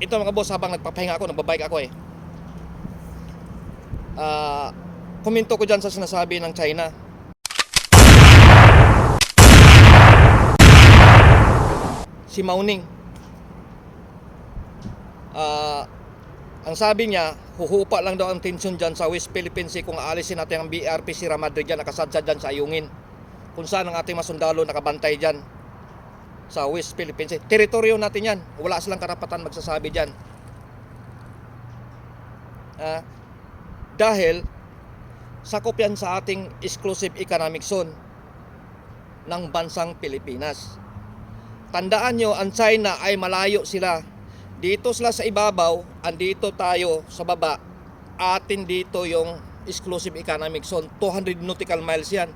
ito mga boss, habang nagpapahinga ako, nagbabike ako eh. Ah, komento ko dyan sa sinasabi ng China. Si Mauning. Ah, ang sabi niya, huhupa lang daw ang tensyon dyan sa West Philippine Sea kung aalisin natin ang BRP Sierra Madre dyan, nakasadsa dyan sa Ayungin. Kung saan ang ating masundalo nakabantay dyan sa West Philippine. Teritoryo natin yan. Wala silang karapatan magsasabi dyan. Ah, dahil sakop yan sa ating exclusive economic zone ng bansang Pilipinas. Tandaan nyo, ang China ay malayo sila. Dito sila sa ibabaw, andito tayo sa baba. Atin dito yung exclusive economic zone. 200 nautical miles yan.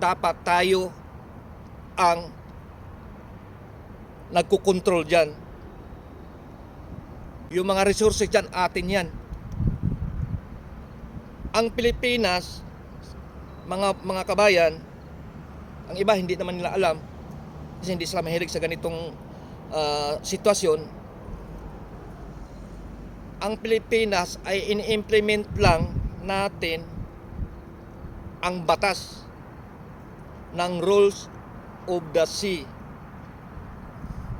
Dapat tayo ang nagkukontrol dyan. Yung mga resources dyan, atin yan. Ang Pilipinas, mga mga kabayan, ang iba hindi naman nila alam kasi hindi sila mahilig sa ganitong ah, sitwasyon. Ang Pilipinas ay ini-implement lang natin ang batas ng rules of the sea.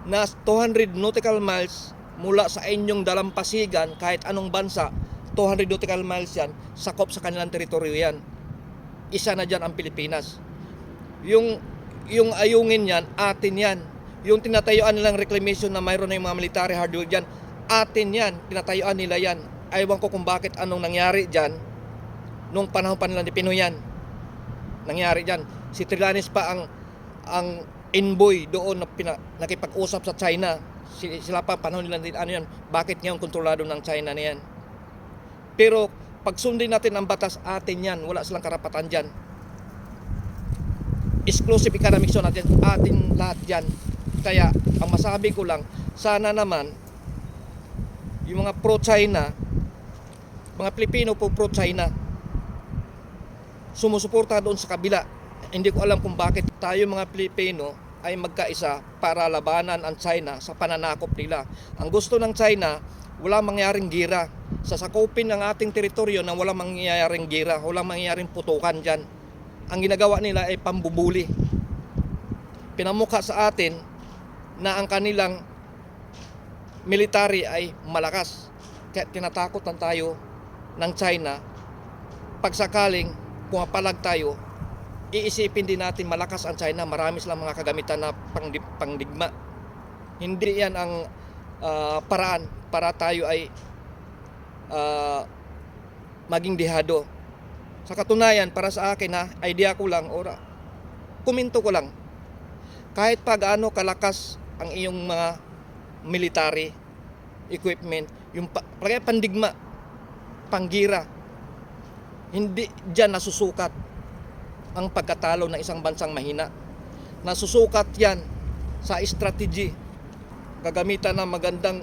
Na 200 nautical miles mula sa inyong dalampasigan kahit anong bansa 200 nautical miles yan sakop sa kanilang teritoryo yan. Isa na dyan ang Pilipinas. Yung yung ayungin yan atin yan. Yung tinatayuan nilang reclamation na mayroon na yung mga military hardware dyan atin yan. Tinatayuan nila yan. Aywan ko kung bakit anong nangyari dyan. Nung panahon pa nila ni Pinoy yan nangyari dyan. Si Trillanes pa ang ang envoy doon na pina, nakipag-usap sa China Si- sila pa panahon nila din ano yan bakit ngayon kontrolado ng China na yan? Pero pag sundin natin ang batas atin yan wala silang karapatan dyan. Exclusive economic zone natin atin lahat yan kaya ang masabi ko lang sana naman yung mga pro-China mga Pilipino po pro-China sumusuporta doon sa kabila hindi ko alam kung bakit tayo mga Pilipino ay magkaisa para labanan ang China sa pananakop nila. Ang gusto ng China, wala mangyaring gira. Sasakupin ng ating teritoryo na wala mangyayaring gira, wala mangyayaring putukan dyan. Ang ginagawa nila ay pambubuli. Pinamukha sa atin na ang kanilang military ay malakas. Kaya tinatakotan tayo ng China pag sakaling pumapalag tayo iisipin din natin malakas ang China, marami silang mga kagamitan na pangdi- pangdigma. Hindi yan ang ah, paraan para tayo ay ah, maging dihado. Sa katunayan, para sa akin ha, idea ko lang, ora, kuminto ko lang. Kahit pa gaano kalakas ang iyong mga military equipment, yung pa, pandigma, panggira, hindi dyan nasusukat ang pagkatalo ng isang bansang mahina. Nasusukat yan sa strategy. Gagamitan ng magandang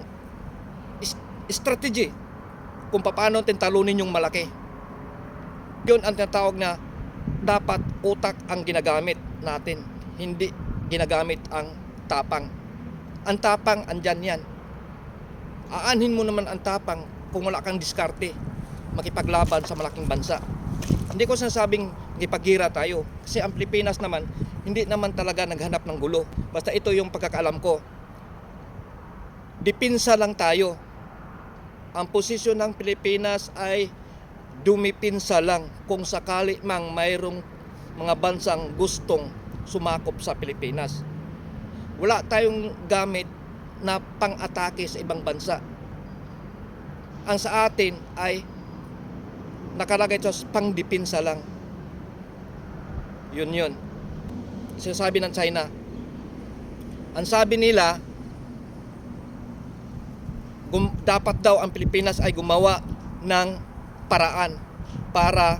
strategy kung paano natin talunin yung malaki. Yun ang tinatawag na dapat utak ang ginagamit natin, hindi ginagamit ang tapang. Ang tapang, andyan yan. Aanhin mo naman ang tapang kung wala kang diskarte makipaglaban sa malaking bansa. Hindi ko sinasabing ipagira tayo. Kasi ang Pilipinas naman, hindi naman talaga naghanap ng gulo. Basta ito yung pagkakaalam ko. Dipinsa lang tayo. Ang posisyon ng Pilipinas ay dumipinsa lang kung sakali mang mayroong mga bansang gustong sumakop sa Pilipinas. Wala tayong gamit na pang-atake sa ibang bansa. Ang sa atin ay nakalagay sa pangdipinsa lang. Yun yun. Sinasabi ng China. Ang sabi nila, gum- dapat daw ang Pilipinas ay gumawa ng paraan para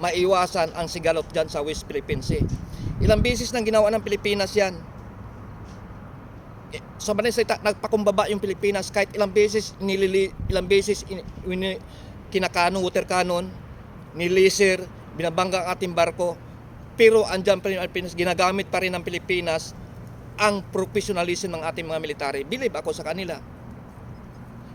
maiwasan ang sigalot dyan sa West Philippine Sea. Ilang beses nang ginawa ng Pilipinas yan. Eh, Sa salita, nagpakumbaba yung Pilipinas kahit ilang beses nilili, ilang beses in, in, kinakano, water cannon, nilisir, binabangga ang ating barko. Pero andyan pa rin ang Pilipinas, ginagamit pa rin ng Pilipinas ang professionalism ng ating mga military. Believe ako sa kanila.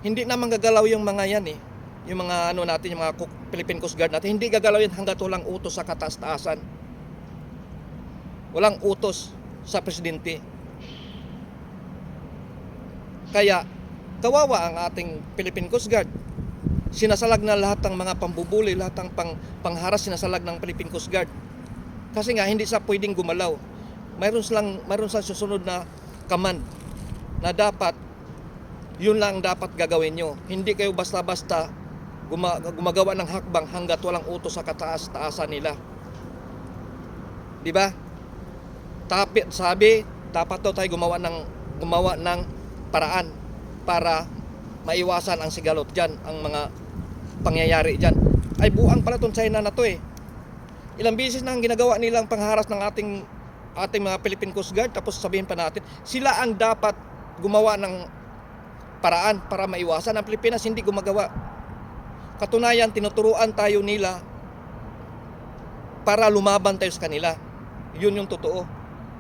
Hindi naman gagalaw yung mga yan eh. Yung mga ano natin, yung mga Philippine Coast Guard natin, hindi gagalaw yan hanggat walang utos sa kataas-taasan. Walang utos sa presidente. Kaya, kawawa ang ating Philippine Coast Guard. Sinasalag na lahat ng mga pambubuli, lahat ng pang, pangharas sinasalag ng Philippine Coast Guard. Kasi nga, hindi sa pwedeng gumalaw. Mayroon silang, mayroon sa susunod na command na dapat yun lang dapat gagawin nyo. Hindi kayo basta-basta guma- gumagawa ng hakbang hanggat walang utos sa kataas-taasan nila. Di ba? Tapi, sabi, dapat daw tayo gumawa ng gumawa ng paraan para maiwasan ang sigalot diyan, ang mga pangyayari diyan. Ay buang pala tong China na to eh. Ilang beses na ang ginagawa nilang pangharas ng ating ating mga Philippine Coast Guard tapos sabihin pa natin sila ang dapat gumawa ng paraan para maiwasan ang Pilipinas hindi gumagawa. Katunayan tinuturuan tayo nila para lumaban tayo sa kanila. Yun yung totoo.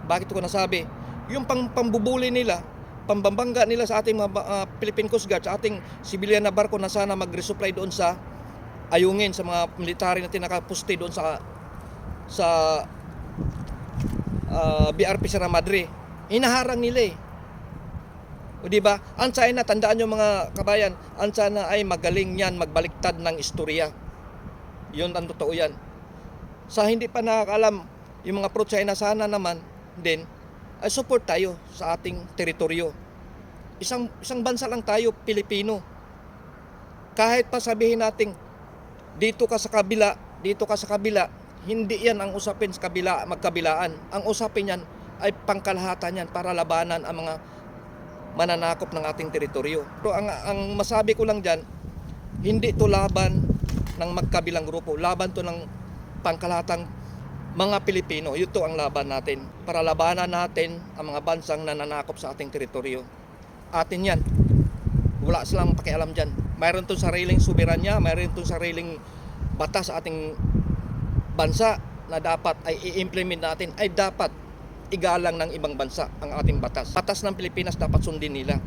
Bakit ko nasabi? Yung pang pambubuli nila, pambabangga nila sa ating mga ah, Philippine Coast Guard, sa ating civilian na barko na sana mag-resupply doon sa ayungin sa mga military na tinakapuste doon sa sa ah, BRP Sierra Madre. Hinaharang nila eh. O di ba? Ang China, tandaan nyo mga kabayan, ang China ay magaling yan magbaliktad ng istorya. Yun ang totoo yan. Sa hindi pa nakakalam, yung mga pro-China sana naman din, ay support tayo sa ating teritoryo. Isang, isang bansa lang tayo, Pilipino. Kahit pa sabihin nating dito ka sa kabila, dito ka sa kabila, hindi yan ang usapin sa kabila, magkabilaan. Ang usapin yan ay pangkalahatan yan para labanan ang mga mananakop ng ating teritoryo. Pero ang, ang masabi ko lang dyan, hindi to laban ng magkabilang grupo. Laban to ng pangkalahatang mga Pilipino. Ito ang laban natin. Para labanan natin ang mga bansang nananakop sa ating teritoryo. Atin yan. Wala silang pakialam dyan. Mayroon itong sariling soberanya, mayroon itong sariling batas sa ating bansa na dapat ay i-implement natin ay dapat igalang ng ibang bansa ang ating batas. Batas ng Pilipinas dapat sundin nila.